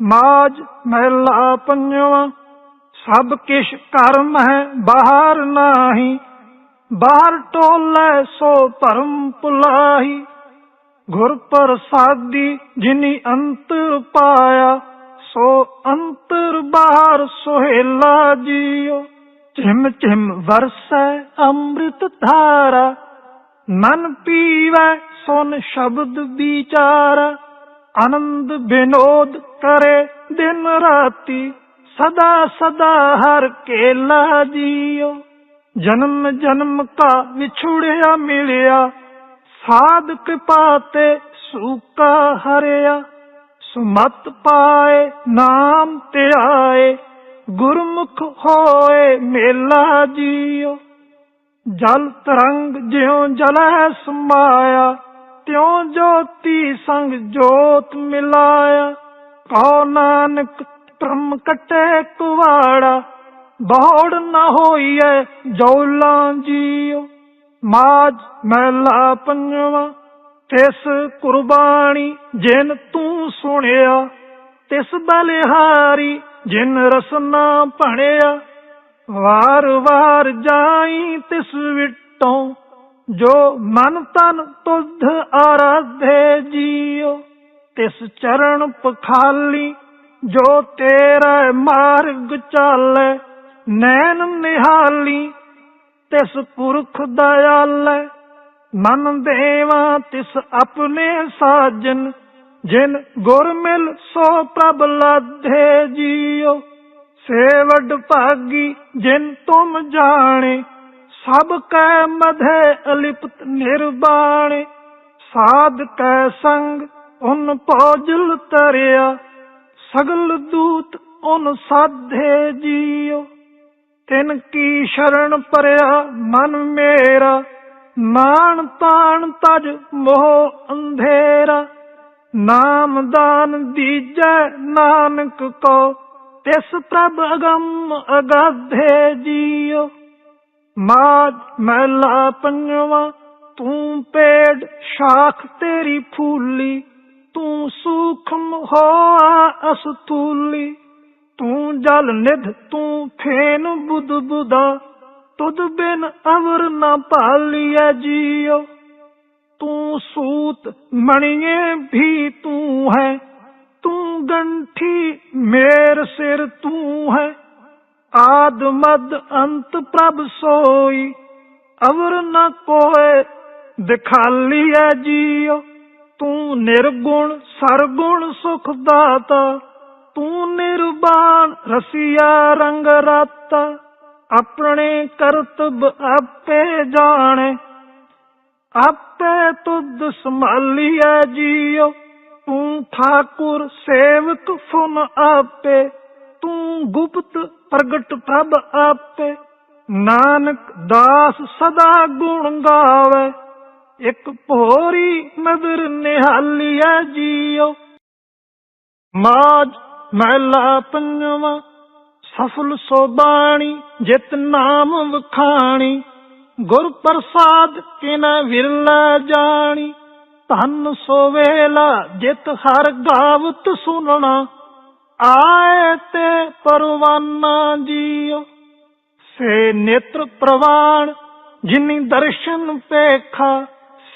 ਮਾਜ ਮਹਿਲਾ ਪੰਜਵਾ, ਸਭ ਕਿਛ ਕਰਮ ਹੈ ਬਾਹਰ ਨਾਹੀ, ਬਾਹਰ ਟੋਲੇ ਸੋ ਧਰਮ ਭੁਲਾਹੀ ਗੁਰ ਪ੍ਰਸਾਦੀ ਜਿਨੀ ਅੰਤਰ ਪਾਇਆ, ਸੋ ਅੰਤਰ ਬਾਹਰ ਸੁਹੇਲਾ ਜੀਓ। ਚਿਮ ਚਿਮ ਵਰਸੈ ਅੰਮ੍ਰਿਤ ਧਾਰਾ, ਮਨ ਪੀਵੈ ਸੁਨ ਸ਼ਬਦ ਵਿਚਾਰ। ਆਨੰਦ ਬਿਨੋਦ ਕਰੇ ਦਿਨ ਰਾਤੀ, ਸਦਾ ਸਦਾ ਹਰ ਕੇਲਾ ਜੀਓ। ਜਨਮ ਜਨਮ ਕਾ ਵਿਛੁੜਿਆ ਮਿਲਿਆ ਸਾਧ ਕਿਰਪਾ ਤੇ ਸੂਕਾ ਹਰਿਆ। ਸੁਮਤ ਪਾਏ, ਨਾਮ ਤੇ ਆਏ ਗੁਰਮੁਖ ਹੋਏ ਮੇਲਾ ਜੀਓ। ਜਲ ਤਰੰਗ ਜਿਉ ਜਲੈ ਸਮਾਇਆ ਤਿਉ ਸੰਗ ਜੋਤ ਮਿਲਾਇਆ, ਕਹੋ ਨਾਨਕ ਪ੍ਰਮ ਕਟੇ ਕੁਵਾੜਾ ਬੌੜ ਨਾ ਹੋਈਐ ਜੌਲਾਂ ਜੀਓ। ਮਾਜ ਮਹਿਲਾ ਪੰਜਵਾ, ਤਿਸ ਕੁਰਬਾਨੀ ਜਿਨ ਤੂੰ ਸੁਣਿਆ, ਤਿਸ ਬਲਿਹਾਰੀ ਜਿਨ ਰਸਨਾ ਭਣਿਆ ਵਾਰ ਵਾਰ ਜਾਈ ਤਿਸ ਵਿਟੋਂ ਜੋ ਮਨ ਤਨ ਤੁਧ ਆਰਾਧੇ ਜੀਓ ਤਿਸ ਚਰਨ ਪਖਾਲੀ ਜੋ ਤੇਰਾ ਮਾਰਗ ਚਾਲੇ, ਨੈਣ ਨਿਹਾਲੀ ਤਿਸ ਪੁਰਖ ਦਇਆਲੇ। ਮਨ ਦੇਵਾ ਤਿਸ ਆਪਣੇ ਸਾਜਨ, ਜਿਨ ਗੁਰ ਮਿਲ ਸੋ ਪ੍ਰਭ ਲਾਧੇ ਜੀਓ ਸੇਵਡ ਭਾਗੀ ਜਿਨ ਤੁਮ ਜਾਣੇ ਸਭ ਕੈ ਮਧੇ ਅਲਿਪਤ ਨਿਰਬਾਣੇ, ਸਾਧ ਕੈ ਸੰਗ ਉਨ ਪੌਜਲ ਤਰਿਆ, ਸਗਲ ਦੂਤ ਉਨ ਸਾਧੇ ਜੀਓ ਤਿਨ ਕੀ ਸ਼ਰਨ ਪਰਿਆ ਮਨ ਮੇਰਾ ਨਾਣ ਤਾਣ ਤਜ ਮੋਹ ਅੰਧੇਰਾ। ਨਾਮ ਦਾਨ ਦੀਜੈ ਨਾਨਕ ਕੋ, ਤਿਸ ਪ੍ਰਭ ਅਗੰਮ ਅਗਾਧੇ ਜੀਓ ਮਾਜ ਮਹਿਲਾ ਪੰਜਵਾ, ਤੂੰ ਪੇੜ ਸ਼ਾਖ ਤੇਰੀ ਫੂਲੀ, ਤੂੰ ਸੂਖਮ ਹੋਆ ਅਸਤੂਲੀ ਤੂੰ ਜਲ ਨਿਧ, ਤੂੰ ਫੇਨ ਬੁੱਧ ਬੁਦਾ ਤੁਧ ਬਿਨ ਅਵਰ ਨਾ ਭਾਲੀਐ ਜੀਓ ਤੂੰ ਸੂਤ ਮਣੀਏ ਵੀ ਤੂੰ ਹੈ, ਤੂੰ ਗੰਠੀ ਮੇਰ ਸਿਰ ਤੂੰ ਹੈ। ਆਦ ਮਦ ਅੰਤ ਪ੍ਰਭ ਸੋਈ, ਅਵਰ ਨ ਕੋਏ, ਦਿਖਾਲੀਐ ਜੀਓ ਤੂੰ ਨਿਰਗੁਣ ਸਰਗੁਣ ਸੁਖ ਦਾਤਾ, ਤੂੰ ਨਿਰਬਾਨ ਰਸੀਆ ਰੰਗ ਰਾਤਾ। ਆਪਣੇ ਕਰਤਬ ਆਪੇ ਜਾਣੇ, ਆਪੇ ਤੁਧ ਸੰਭਾਲੀਐ ਜੀਓ ਤੂੰ ਠਾਕੁਰ ਸੇਵਕ ਸੁਨ ਆਪੇ ਗੁਪਤ ਪ੍ਰਗਟ ਪ੍ਰਭ ਆਪੇ, ਨਾਨਕ ਦਾਸ ਸਦਾ ਗੁਣ ਗਾਵੇ। ਇੱਕ ਭੋਰੀ ਨਦਰ ਨਿਹਾਲੀਐ ਜੀਓ ਮਾਜ ਮਹਿਲਾ ਪੰਜਵਾ, ਸਫਲ ਸੋਬਾਣੀ ਜਿਤ ਨਾਮ ਵਖਾਣੀ। ਗੁਰ ਪ੍ਰਸਾਦ ਕਿਨ ਵਿਰਲਾ ਜਾਣੀ। ਧਨ ਸੋ ਵੇਲਾ ਜਿਤ ਹਰ ਗਾਵਤ ਸੁਨਣਾ। ਆਏ ਤੇ ਪਰਵਾਨਾ ਜੀਓ। ਸੇ ਨੇਤਰ ਪ੍ਰਵਾਨ, ਜਿਨੀ ਦਰਸ਼ਨ ਪੇਖਾ।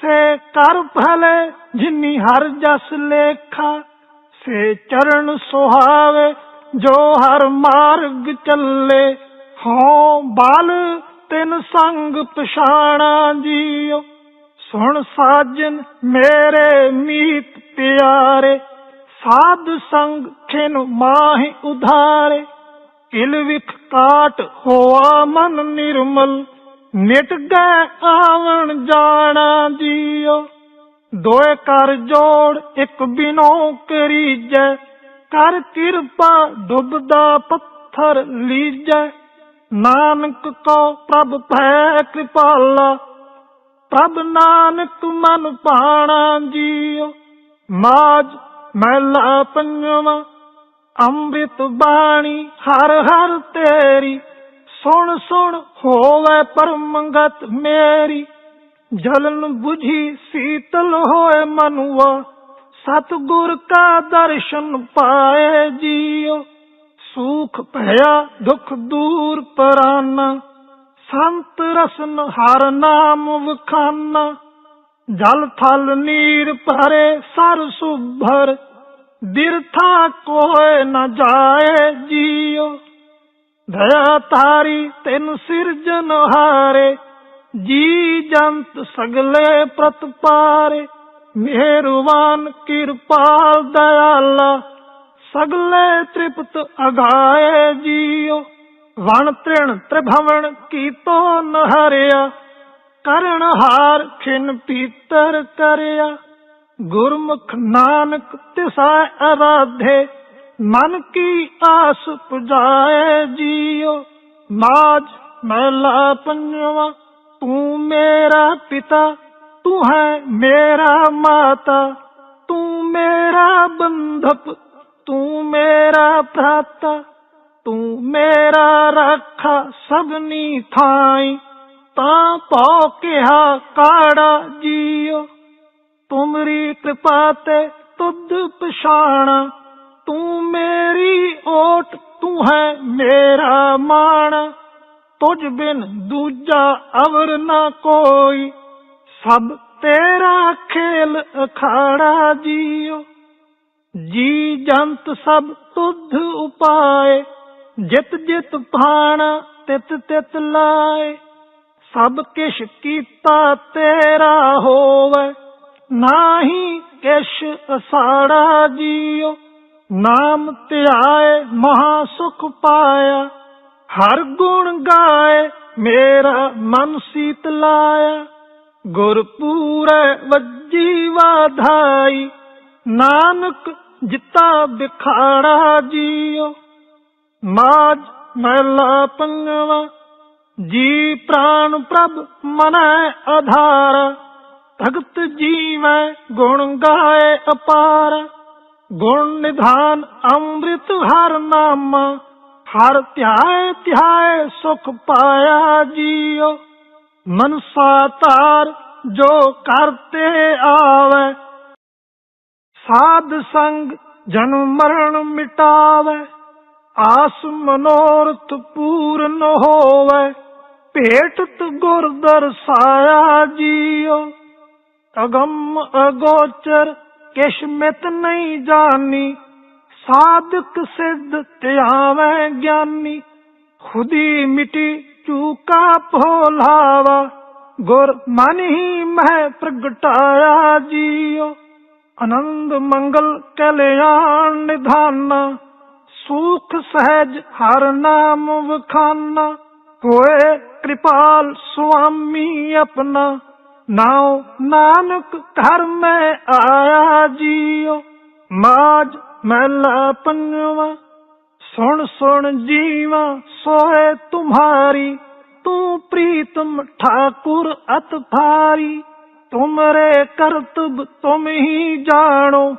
ਸੇ ਕਰ ਭਲੇ, ਜਿਨੀ ਹਰ ਜਸ ਲੇਖਾ। ਸੇ ਚਰਨ ਸੁਹਾਵੇ, ਜੋ ਹਰ ਮਾਰਗ ਚੱਲੇ। ਹਉ ਬਲ, ਤਿਨ ਸੰਗ ਪਛਾਣਾ ਜੀਓ। ਸੁਣ ਸਾਜਨ, ਮੇਰੇ ਮੀਤ ਪਿਆਰੇ। ਸਾਧ ਸੰਗ ਖਿਨ ਮਾਹਿ ਉਧਾਰੇ ਇਲ ਵਿਖ ਕਾਟ ਹੋਆ ਮਨ ਨਿਰਮਲ ਮਿਟ ਗਏ ਆਵਣ ਜਾਣਾ ਜੀਓ। ਦੋਏ ਕਰ ਜੋੜ ਇੱਕ ਬਿਨੋ ਕਰੀਜੈ, ਕਰ ਕਿਰਪਾ ਡੁੱਬਦਾ ਪੱਥਰ ਲੀਜੈ। ਨਾਨਕ ਕੋ ਪ੍ਰਭ ਭੈ ਕਿਰਪਾਲਾ, ਪ੍ਰਭ ਨਾਨਕ ਮਨ ਪਾਣਾ ਜੀਓ। ਮਾਜ ਮਹਿਲਾ ਪੰਜਵਾ, ਅੰਮ੍ਰਿਤ ਬਾਣੀ, ਹਰ ਹਰ ਤੇਰੀ, ਸੁਣ ਸੁਣ ਹੋਵੇ ਪਰਮੰਗਤ ਮੇਰੀ। ਜਲਨ 부ਝੀ ਸੀਤਲ ਹੋਏ ਮਨੁਆ, ਸਤਿਗੁਰ ਕਾ ਦਰਸ਼ਨ ਪਾਏ ਜੀਓ। ਸੁਖ ਭਇਆ, ਦੁਖ ਦੂਰ ਪਰਾਨਾ, ਸੰਤ ਰਸਨ ਹਰ ਨਾਮ ਵਖਾਨਾ। ਜਲ ਥਲ ਨੀਰ ਭਰੇ ਸਰ ਸੁਭਰ ਬਿਰਥਾ ਕੋਏ ਨ ਜਾਏ ਜੀਓ ਦਇਆ ਤਾਰੀ ਤਿਨ ਸਿਰਜਨ ਹਾਰੇ, ਜੀ ਜੰਤ ਸਗਲੇ ਪ੍ਰਤਪਾਰੇ ਮਿਹਰਵਾਨ ਕਿਰਪਾਲ ਦਇਆਲਾ, ਸਗਲੇ ਤ੍ਰਿਪਤ ਅਗਾਏ ਜੀਓ ਵਣ ਤ੍ਰਿਣ ਤ੍ਰਿਭਵਨ ਕੀਤੋ ਨ ਹਰਿਆ ਕਰਨ ਹਾਰ ਖਿਨ ਪੀਤਰ ਕਰਿਆ। ਗੁਰਮੁਖ ਨਾਨਕ ਤਿਸਾ ਅਰਾਧੇ, ਮਨ ਕੀ ਆਸ ਪੁਜਾਏ ਜੀਓ। ਮਾਜ ਮਹਿਲਾ ਪੰਜਵਾ, ਤੂੰ ਮੇਰਾ ਪਿਤਾ, ਤੂੰ ਹੈ ਮੇਰਾ ਮਾਤਾ। ਤੂੰ ਮੇਰਾ ਬੰਧਪ ਤੂੰ ਮੇਰਾ ਭਰਾਤਾ। ਤੂੰ ਮੇਰਾ ਰੱਖਾ ਸਭਨੀ ਥਾਈ। ਤਾਂ ਪਉ ਕਿਹਾ ਕਾੜਾ ਜੀਓ। ਤੁਮਰੀ ਕਿਰਪਾ ਤੇ ਤੁਧ ਪਛਾਣਾ। ਤੂੰ ਮੇਰੀ ਓਟ, ਤੂੰ ਹੈ ਮੇਰਾ ਮਾਣ। ਤੁਝ ਬਿਨ ਦੂਜਾ ਅਵਰ ਨਾ ਕੋਈ। ਸਭ ਤੇਰਾ ਖੇਲ ਅਖਾੜਾ ਜੀਓ। ਜੀ ਜੰਤ ਸਭ ਤੁਧ ਉਪਾਏ। ਜਿਤ ਜਿਤ ਭਾਣਾ, ਤਿਤ ਤਿਤ ਲਾਏ। ਸਭ ਕਿਛ ਕੀਤਾ ਤੇਰਾ ਹੋਵੇ। ਨਾਹੀ ਕਿਛ ਅਸਾੜਾ ਜੀਓ। ਨਾਮ ਧਿਆਏ, ਮਹਾ ਸੁਖ ਪਾਇਆ। ਹਰ ਗੁਣ ਗਾਏ, ਮੇਰਾ ਮਨ ਸੀਤ ਲਾਇਆ। ਗੁਰ ਪੂਰੇ ਵੱਜੀ ਵਾਧਾਈ। ਨਾਨਕ ਜਿਤਾ ਬਿਖਾੜਾ ਜੀਓ। ਮਾਜ ਮਹਿਲਾ ਪੰਗਵਾ ਜੀ ਪ੍ਰਾਨ ਪ੍ਰਭ ਮਨੈ ਆਧਾਰ, ਭਗਤ ਜੀਵੈ ਗੁਣ ਗਾਏ ਅਪਾਰ। ਗੁਣ ਨਿਧਾਨ ਅੰਮ੍ਰਿਤ ਹਰ ਨਾਮ, ਹਰ ਧਿਆਏ ਧਿਆਏ ਸੁਖ ਪਾਇਆ ਜੀਓ ਮਨਸਾ ਤਾਰ ਜੋ ਕਰਤੇ ਆਵੇ, ਸਾਧ ਸੰਗ ਜਨਮ ਮਰਨ ਮਿਟਾਵੇ, ਆਸ ਮਨੋਰਥ ਪੂਰਨ ਹੋਵੇ। ਭੇਟ ਗੁਰ ਦਰਸਾਇਆ ਜੀਓ, ਅਗੰਮ ਅਗੋਚਰ, ਕਿਛ ਨਹੀਂ ਜਾਣੀ ਸਾਧਕ ਸਿੱਧ ਧਿਆਵੇਂ ਗਿਆਨੀ, ਖੁਦੀ ਮਿਟੀ ਚੂਕਾ ਭੋਲਾਵਾ, ਗੁਰ ਮਨ ਹੀ ਮਹਿ ਪ੍ਰਗਟਾਇਆ ਜੀਓ। ਆਨੰਦ ਮੰਗਲ ਕਲਿਆਣ ਨਿਧਾਨਾ, ਸੁਖ ਸਹਿਜ ਹਰ ਨਾਮ ਵਖਾਨਾ ਹੋਏ ਕਿਰਪਾਲ ਸੁਆਮੀ ਆਪਣਾ। ਨਾਉ ਨਾਨਕ ਘਰ ਮੈਂ ਆਇਆ ਜੀਓ। ਮਾਜ ਮਹਿਲਾ ਪੰਜਵਾ। ਸੁਣ ਸੁਣ ਜੀਵਾ ਸੋਏ ਤੁਮਹਾਰੀ ਤੂੰ ਪ੍ਰੀਤਮ ਠਾਕੁਰ ਅਤ ਭਾਰੀ। ਤੁਮਰੇ ਕਰਤਬ ਤੁਮ ਹੀ ਜਾਣੋ।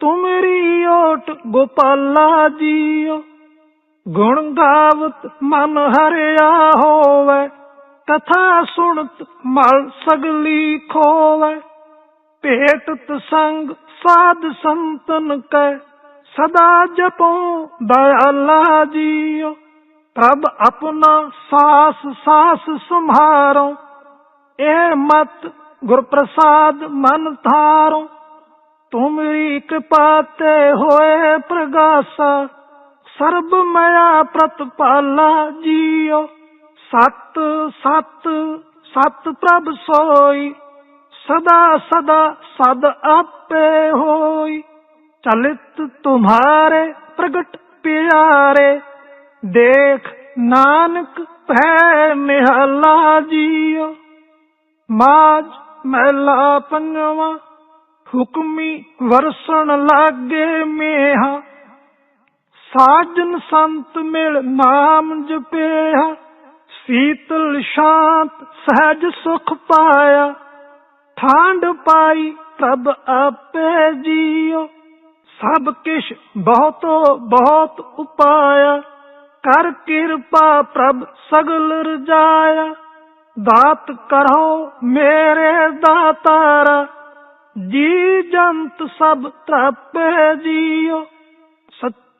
ਤੁਮਰੀ ਓਟ ਗੋਪਾਲਾ ਜੀਓ। ਗੁਣ ਗਾਵਤ ਮਨ ਹਰਿਆ ਹੋਵੇ ਕਥਾ ਸੁਣਤ ਮਲ ਸਗਲੀ ਖੋਵੇ। ਭੇਟਤ ਸੰਗ ਸਾਧ ਸੰਤਨ ਕੈ, ਸਦਾ ਜਪੋ ਦਇਆਲਾ ਜੀਓ। ਪ੍ਰਭ ਆਪਣਾ ਸਾਸ ਸਾਸ ਸੰਭਾਰੋ, ਇਹ ਮਤ ਗੁਰ ਪ੍ਰਸਾਦ ਮਨ ਧਾਰੋ। ਤੁਮਰੀ ਕਿਰਪਾ ਤੇ ਹੋਏ ਪ੍ਰਗਾਸਾ ਸਰਬ ਮਇਆ ਪ੍ਰਤਪਾਲਾ ਜੀਓ ਸਤ ਸਤ ਸਤ ਪ੍ਰਭ ਸੋਈ, ਸਦਾ ਸਦਾ, ਸਦ ਆਪੇ ਹੋਈ। ਚਲਿਤ ਤੁਮਹਾਰੇ ਪ੍ਰਗਟ ਪਿਆਰੇ, ਦੇਖ ਨਾਨਕ ਭੈ ਨਿਹਾਲਾ ਜੀਓ ਮਾਜ ਮਹਿਲਾ ਪੰਜਵਾ, ਹੁਕਮੀ ਵਰਸਣ ਲਾਗੇ ਮੇਹਾ। ਸਾਜਨ ਸੰਤ ਮਿਲ ਨਾਮ ਜਪਿਆ, ਸੀਤਲ ਸ਼ਾਂਤ ਸਹਿਜ ਸੁਖ ਪਾਇਆ। ਠਾਂਡ ਪਾਈ ਪ੍ਰਭ ਆਪੇ ਜੀਓ, ਸਭ ਕਿਛ ਬਹੁਤੋ ਬਹੁਤ ਉਪਾਇਆ। ਕਰ ਕਿਰਪਾ ਪ੍ਰਭ ਸਗਲ ਰਜਾਇਆ, ਦਾਤ ਕਰੋ ਮੇਰੇ ਦਾਤਾਰਾ। ਜੀ ਜੰਤ ਸਭ ਤਰਾਪੇ ਜੀਓ।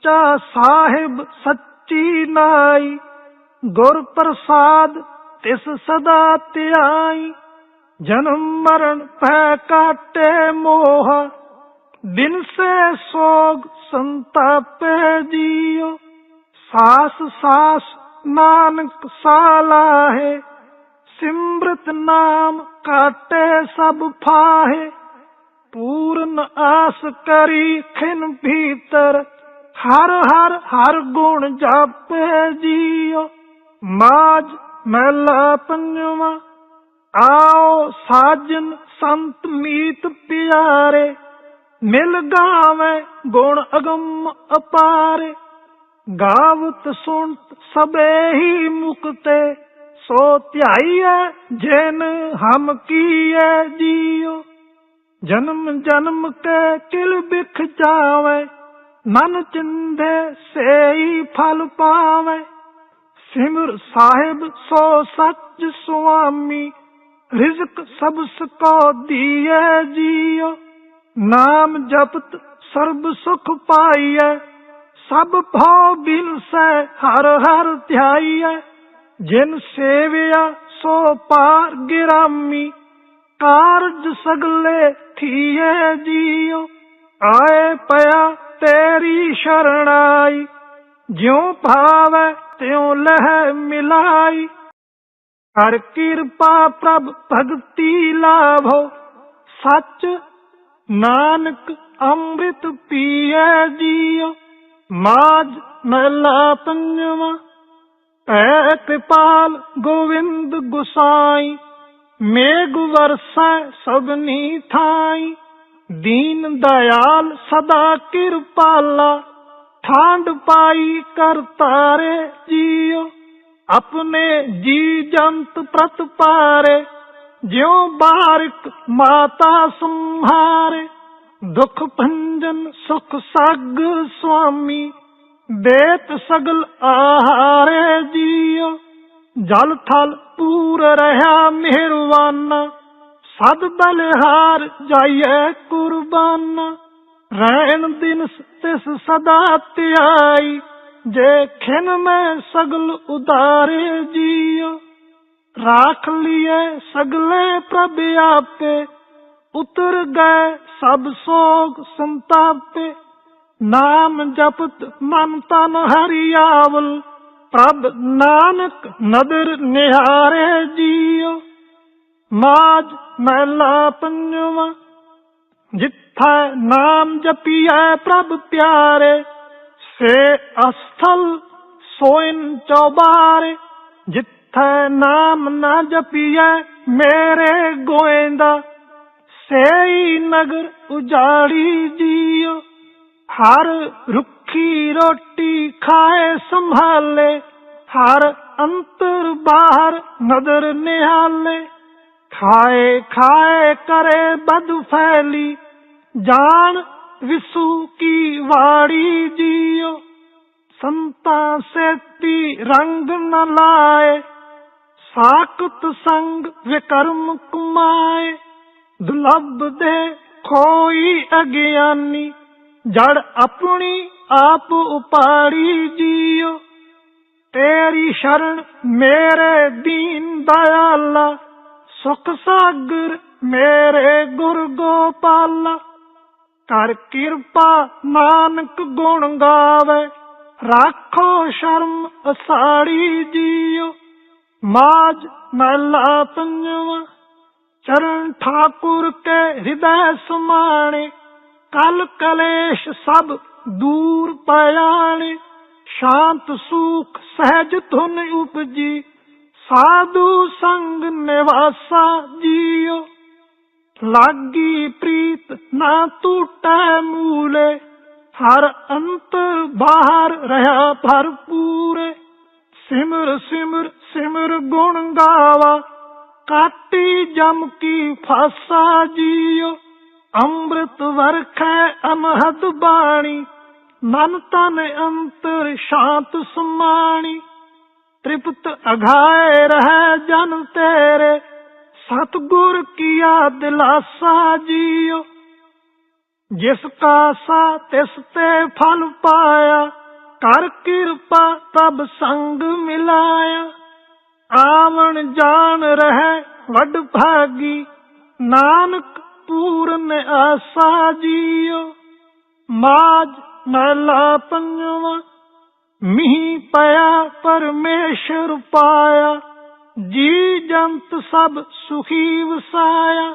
ਸੱਚਾ ਸਾਹਿਬ ਸੱਚੀ ਨਾਈ ਗੁਰ ਪ੍ਰਸਾਦ ਤਿਸ ਸਦਾ ਧਿਆਈ ਜਨਮ ਮਰਨ ਪੈ ਕਾਟੇ ਮੋਹ ਦਿਨ ਸੇ ਸੋਗ ਸੰਤਾਪੇ ਜੀਓ ਸਾਸ ਸਾਸ ਨਾਨਕ ਸਾਲਾ ਹੈ ਸਿਮਰਤ ਨਾਮ ਕਾਟੇ ਸਭ ਫਾਹੇ ਪੂਰਨ ਆਸ ਕਰੀ ਖਿਨ ਭੀਤਰ ਹਰ ਹਰ ਹਰ ਗੁਣ ਜਾਪੇ ਜੀਓ ਮਾਜ ਮਹਿਲਾ ਪੰਜਵਾ। ਆਓ ਸਾਜਨ ਸੰਤ ਮੀਤ ਪਿਆਰੇ, ਮਿਲ ਗਾਵੇ ਗੁਣ ਅਗਮ ਅਪਾਰੇ। ਗਾਵਤ ਸੁਣਤ ਸਬੇ ਹੀ ਮੁਕਤੇ, ਸੋ ਧਿਆਈਐ ਜਿਨ ਹਮ ਕੀਏ ਜੀਓ ਜਨਮ ਜਨਮ ਕੇ ਕਿਲ ਬਿਖ ਜਾਵੇ ਮਨ ਚਿੰਦੇ ਸੇਈ ਫਲ ਪਾਵੇ, ਸਿਮਰ ਸਾਹਿਬ ਸੋ ਸੱਚ ਸੁਆਮੀ, ਰਿਜ਼ਕ ਸਭ ਸਕੋ ਦੀਏ ਜੀਓ। ਨਾਮ ਜਪਤ ਸਰਬ ਸੁਖ ਪਾਈਐ, ਸਭ ਭਉ ਬਿਨ ਹਰ ਹਰ ਧਿਆਈਐ। ਜਿਨ ਸੇਵਿਆ ਸੋ ਪਾਰ ਗਿਰਾਮੀ, ਕਾਰਜ ਸਗਲੇ ਥੀਏ ਜੀਓ। ਆਏ ਪਿਆ ਤੇਰੀ ਸ਼ਰਣਾਈ, ਜਿਉ ਭਾਵੈ ਤਿਉ ਲਹਿ ਮਿਲਾਈ। ਹਰ ਕਿਰਪਾ ਪ੍ਰਭ ਭਗਤੀ ਲਾਭੋ, ਸੱਚ ਨਾਨਕ ਅੰਮ੍ਰਿਤ ਪੀਏ ਜੀਓ ਮਾਜ ਮਹਲਾ ਪੰਜਵਾ, ਐ ਕਿਰਪਾਲ ਗੋਵਿੰਦ ਗੁਸਾਈ, ਮੇਘ ਵਰਸੈ ਸਭਨੀ ਥਾਈ। ਦੀਨ ਦਇਆਲ ਸਦਾ ਕਿਰਪਾਲਾ ਠਾਂਡ ਪਾਈ ਕਰ ਤਾਰੇ ਜੀਓ। ਆਪਣੇ ਜੀ ਜੰਤ ਪ੍ਰਤ ਪਾਰੇ, ਜਿਉ ਬਾਰਿਕ ਮਾਤਾ ਸੰਹਾਰੇ। ਦੁਖ ਭੰਜਨ ਸੁਖ ਸਗ ਸੁਆਮੀ, ਦੇਤ ਸਗਲ ਆਹਾਰੇ ਜੀਓ। ਜਲ ਥਲ ਪੂਰ ਰਹਾ ਮਿਹਰਵਾਨਾ ਸਦ ਬਲਿਹਾਰ ਜਾਈਏ ਕੁਰਬਾਨ, ਰਹਿਣ ਦਿਨ ਤਿਸ ਸਦਾ ਧਿਆਈ ਜੇ ਖਿਨ ਮੈਂ ਸਗਲ ਉਦਾਰੇ ਜੀਓ ਰਾਖ ਲਿਏ ਸਗਲੇ ਪ੍ਰਭ ਆਪੇ, ਉਤਰ ਗਏ ਸਭ ਸੋਗ ਸੰਤਾਪੇ। ਨਾਮ ਜਪਤ ਮਨ ਤਨ ਹਰਿਆਵਲ, ਪ੍ਰਭ ਨਾਨਕ ਨਦਰ ਨਿਹਾਰੇ ਜੀਓ ਮਾਜ ਮਹਿਲਾ ਪੰਜਵਾ, ਜਿੱਥੈ ਨਾਮ ਜਪੀਐ ਪ੍ਰਭ ਪਿਆਰੇ, ਸੇ ਅਸਥਲ ਸੋਇਨ ਚੌਬਾਰੇ, ਜਿੱਥੈ ਨਾਮ ਨਾ ਜਪੀਐ ਮੇਰੇ ਗੋਇੰਦਾ, ਸੇਈ ਨਗਰ ਉਜਾੜੀ ਜੀਓ, ਹਰ ਰੁੱਖੀ ਰੋਟੀ ਖਾਏ ਸੰਭਾਲੇ, ਹਰ ਅੰਤਰ ਬਾਹਰ ਨਦਰ ਨਿਹਾਲੇ। ਖਾਏ ਖਾਏ ਕਰੇ ਬਦ ਫੈਲੀ, ਜਾਣ ਵਿਸੂ ਕੀ ਵਾੜੀ ਜੀਓ। ਸੰਤਾ ਸੇਤੀ ਰੰਗ ਨ ਲਾਏ ਸਾਕਤ ਸੰਗ ਵਿਕਰਮ ਕੁਮਾਏ। ਦੁਲਬ ਦੇ ਕੋਈ ਅਗਿਆਨੀ, ਜੜ ਆਪਣੀ ਆਪ ਉਪਾੜੀ ਜੀਓ। ਤੇਰੀ ਸ਼ਰਨ ਮੇਰੇ ਦੀਨ ਦਇਆਲਾ ਸੁਖ ਸਾਗਰ ਮੇਰੇ ਗੁਰ ਗੋਪਾਲਾ। ਕਰ ਕਿਰਪਾ ਨਾਨਕ ਗੁਣ ਗਾਵੇ। ਰਾਖੋ ਸ਼ਰਮ ਅਸਾੜੀ ਜੀਓ। ਮਾਜ ਮਹਿਲਾ ਪੰਜਵਾ। ਚਰਨ ਠਾਕੁਰ ਕੇ ਹਿਰਦੈ ਸਮਾਣੇ। ਕਲ ਕਲੇਸ਼ ਸਭ ਦੂਰ ਪਿਆਣੇ। ਸ਼ਾਂਤ ਸੁਖ ਸਹਿਜ ਧੁਨ ਉਪਜੀ। ਸਾਧੂ ਸੰਗ ਨਿਵਾਸਾ ਜੀਓ। ਲਾਗੀ ਪ੍ਰੀਤ ਨਾ ਟੂਟੈ ਮੂਲੇ, ਹਰ ਅੰਤ ਬਾਹਰ ਰਹਾ ਭਰਪੂਰੇ। ਸਿਮਰ ਸਿਮਰ ਸਿਮਰ ਗੁਣ ਗਾਵਾ, ਕਾਟੀ ਜਮ ਕੀ ਫਾਸਾ ਜੀਓ। ਅੰਮ੍ਰਿਤ ਵਰਖੈ ਅਮਹਦ ਬਾਣੀ, ਮਨ ਤਨ ਅੰਤਰ ਸ਼ਾਂਤ ਸੁਮਾਣੀ। ਤ੍ਰਿਪਤ ਅਘਾਏ ਰਹਿ ਜਨ ਤੇਰੇ। ਸਤਗੁਰ ਕੀਆ ਦਿਲਾਸਾ ਜੀਓ। ਜਿਸ ਕਾ ਸਾ ਤਿਸ ਤੇ ਫਲ ਪਾਇਆ, ਕਰ ਕਿਰਪਾ ਤਬ ਸੰਗ ਮਿਲਾਇਆ। ਆਵਣ ਜਾਣ ਰਹਿ ਵੱਡ ਭਾਗੀ, ਨਾਨਕ ਪੂਰਨ ਆਸਾ ਜੀਓ। ਮਾਜ ਮਹਲਾ ਪੰਜਵਾ ਮੀਂਹ ਪਿਆ, ਪਰਮੇਸ਼ਰ ਪਾਇਆ, ਜੀ ਜੰਤ ਸਭ ਸੁਖੀ ਵਸਾਇਆ।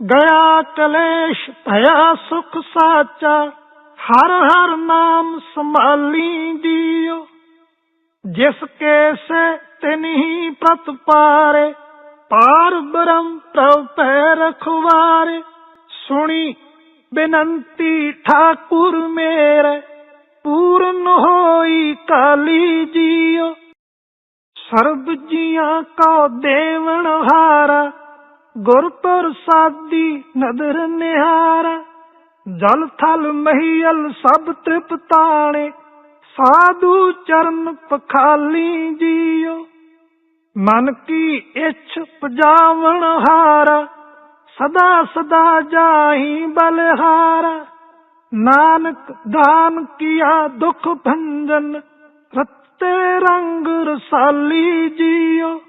ਗਿਆ ਕਲੇਸ਼, ਭਇਆ ਸੁਖ ਸਾਚਾ, ਹਰ ਹਰ ਨਾਮ ਸੰਭਾਲੀ ਜੀਓ ਜਿਸ ਕੇ ਸੇ ਤਿਨਹੀ ਪ੍ਰਤ ਪਾਰੇ, ਪਾਰ ਬ੍ਰਹਮ ਪ੍ਰਭ ਪੈ ਰਖਵਾਰੇ। ਸੁਣੀ ਬੇਨੰਤੀ ਠਾਕੁਰ ਮੇਰੇ ਪੂਰਨ ਹੋਈ ਕਾਲੀ ਜੀਓ ਸਰਬ ਜੀਆਂ ਕੋ ਦੇਵਨ ਹਾਰਾ, ਗੁਰ ਪ੍ਰਸਾਦੀ ਨਦਰ ਨਿਹਾਰਾ। ਜਲ ਥਲ ਮਹੀਲ ਸਭ ਤ੍ਰਿਪਤਾਣੇ ਸਾਧੂ ਚਰਨ ਪਖਾਲੀ ਜੀਓ ਮਨ ਕੀ ਇੱਛ ਪਜਾਵਣ ਹਾਰਾ, ਸਦਾ ਸਦਾ ਜਾਹੀ ਬਲਹਾਰਾ। ਨਾਨਕ ਦਾਨ ਕੀਆ ਦੁਖ ਭੰਜਨ ਰਤੇ ਰੰਗ ਰਸਾਲੀ ਜੀਓ।